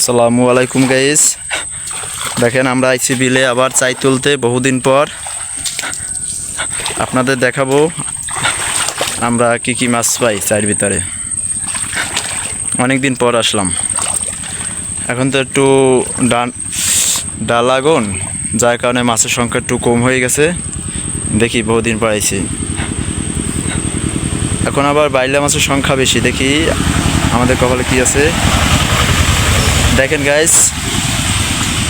আসসালামু আলাইকুম গাইস দেখেন, আমরা আইসি বিলে আবার চাই তুলতে বহুদিন পর। আপনাদের দেখাবো আমরা কি কি মাছ পাই চায়ের ভিতরে। অনেক দিন পর আসলাম। এখন তো একটু ডান, ডাল আগুন, যার কারণে মাছের সংখ্যা একটু কম হয়ে গেছে। দেখি, বহুদিন পর আইছি এখন আবার বাইলা মাছের সংখ্যা বেশি। দেখি, আমাদের কপালে কি আছে? দেখেন গাইস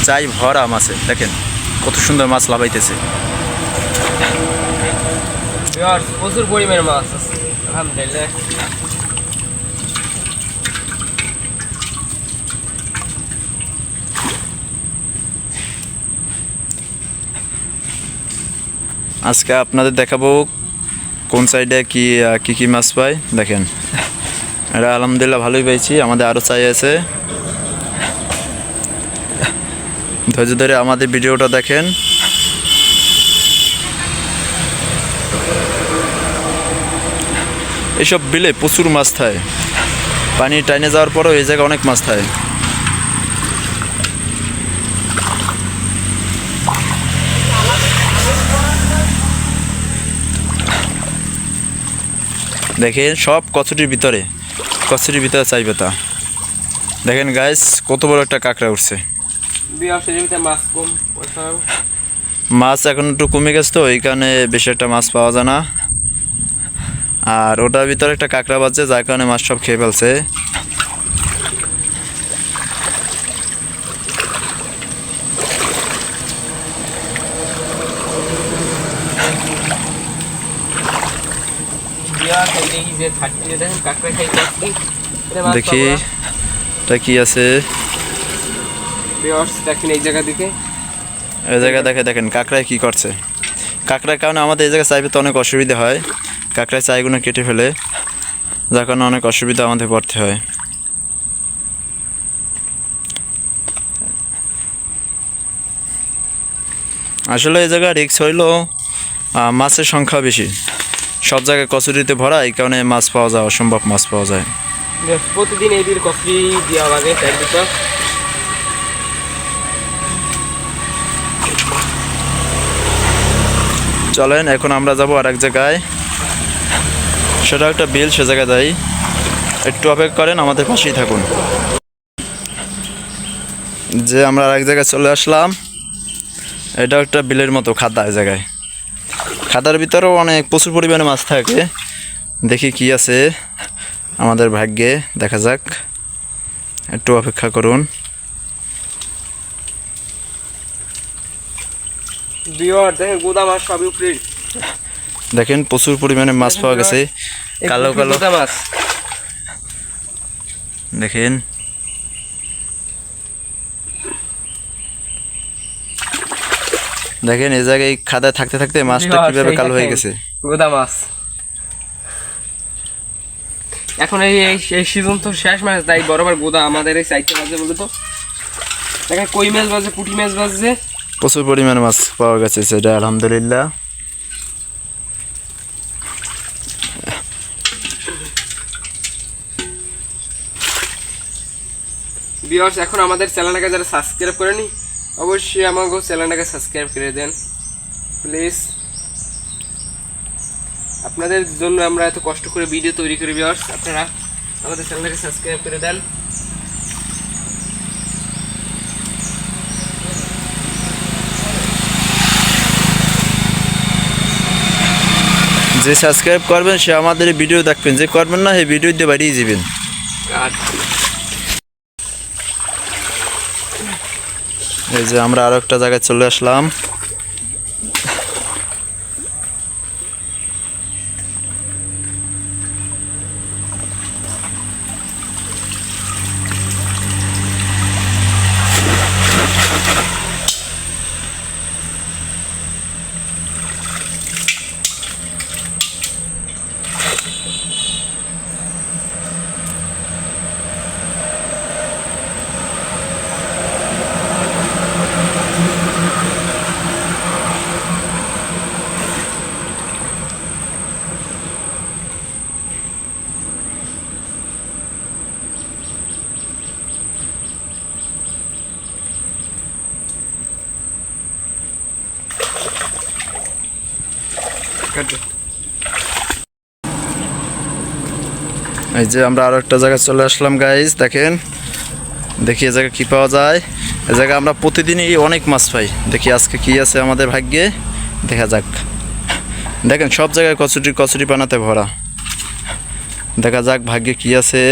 চাই ভরা মাছে দেখেন কত সুন্দর মাছ লাভাইতেছে প্রচুর পরিমাণে মাছ আছে আলহামদুলিল্লাহ। আজকে আপনাদের দেখাবো কোন সাইডে কি কি কি মাছ পাই দেখেন। এটা আলহামদুলিল্লাহ ভালোই পেয়েছি আমাদের আরও চাই আছে। ধৈর্য ধরে আমাদের ভিডিওটা দেখেন। এসব বিলে প্রচুর মাছ থাকে। পানি টাইনে যাওয়ার পরেও এই জায়গায় অনেক মাছ থাকে। দেখেন সব কচুটির ভিতরে। কচুটির ভিতরে চাইবে তা। দেখেন গাইস কত বড় একটা কাঁকড়া উঠছে। মাছ কম মাছ এখন একটু কমে গেছে তো কারণে বেশি একটা মাছ পাওয়া যায় না। আর ওটার ভিতরে একটা কাঁকড়া বাজছে যার কারণে মাছ সব খেয়ে ফেলছে। দেখি। এটা কি আছে? দেখেন এই জায়গা দিকে। এই জায়গায় দেখে দেখেন কাঁকড়ায় কি করছে। কাঁকড়ার কারণে আমাদের এই জায়গায় অনেক অসুবিধা হয়। কাঁকড়ায় চাইগুলো কেটে ফেলে যার কারণে অনেক অসুবিধা আমাদের পড়তে হয়। আসলে এই জায়গায় রিক্স হইল মাছের সংখ্যা বেশি। সব জায়গায় কচুরিতে ভরা এই কারণে মাছ পাওয়া যায় অসম্ভব মাছ পাওয়া যায়। প্রতিদিন এই দিন দেওয়া লাগে চলেন, এখন আমরা যাব আর এক জায়গায়। সেটা একটা বিল, সে জায়গায় যাই। একটু অপেক্ষা করেন, আমাদের পাশেই থাকুন। যে আমরা আর এক জায়গায় চলে আসলাম, এটা একটা বিলের মতো খাদা এই জায়গায়। খাদার ভিতরেও অনেক, প্রচুর পরিমাণে মাছ থাকে। দেখি কি আছে আমাদের ভাগ্যে, দেখা যাক। একটু অপেক্ষা করুন। দেখেন গোদা মাছ সবই উপরে। দেখেন প্রচুর পরিমাণে মাছ পাওয়া গেছে। কালো কালো। গোদা মাছ। দেখেন। দেখেন এই জায়গায় খাদায় থাকতে থাকতে মাছটা কীভাবে কালো হয়ে গেছে। গোদা মাছ। এখন এই এই- সিজন তো শেষ মাছ তাই বরাবর গোদা আমাদের এই সাইডে বাজে বলে তো দেখেন কই মাছ বাজে পুঁটি মাছ বাজছে প্রচুর পরিমাণে মাছ পাওয়া গেছে, সেটা আলহামদুলিল্লাহ। ভিউয়ার্স এখন আমাদের চ্যানেলটাকে যারা সাবস্ক্রাইব করেনি, অবশ্যই আমাকে চ্যানেলটাকে সাবস্ক্রাইব করে দেন। প্লিজ আপনাদের জন্য আমরা এত কষ্ট করে ভিডিও তৈরি করি ভিউয়ার্স আপনারা আমাদের চ্যানেলটাকে সাবস্ক্রাইব করে দেন। যে সাবস্ক্রাইব করবেন, সে আমাদের ভিডিও দেখবেন। যে করবেন না, সেই ভিডিও দিয়ে বাড়িয়ে যাবেন এই যে আমরা আরও একটা জায়গায় চলে আসলাম। কাটবে এই যে আমরা আরও একটা জায়গায় চলে আসলাম গাইজ দেখেন। দেখি এ জায়গায় কী পাওয়া যায়। এ জায়গায় আমরা প্রতিদিনই অনেক মাছ পাই। দেখি আজকে কি আছে আমাদের ভাগ্যে। দেখা যাক। দেখেন সব জায়গায় কচুরি কচুরি পানাতে ভরা। দেখা যাক ভাগ্যে কি আছে।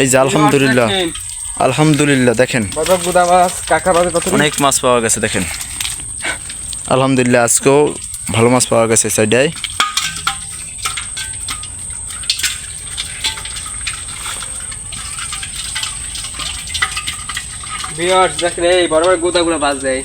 এই যে আলহামদুলিল্লাহ। আলহামদুলিল্লাহ দেখেন। অনেক মাছ পাওয়া গেছে দেখেন। আলহামদুলিল্লাহ, আজকেও ভালো মাছ পাওয়া গেছে সাইডায়। বিয়ার্স, দেখেন এই বড় বড় গোদাগুলো বাজ যায়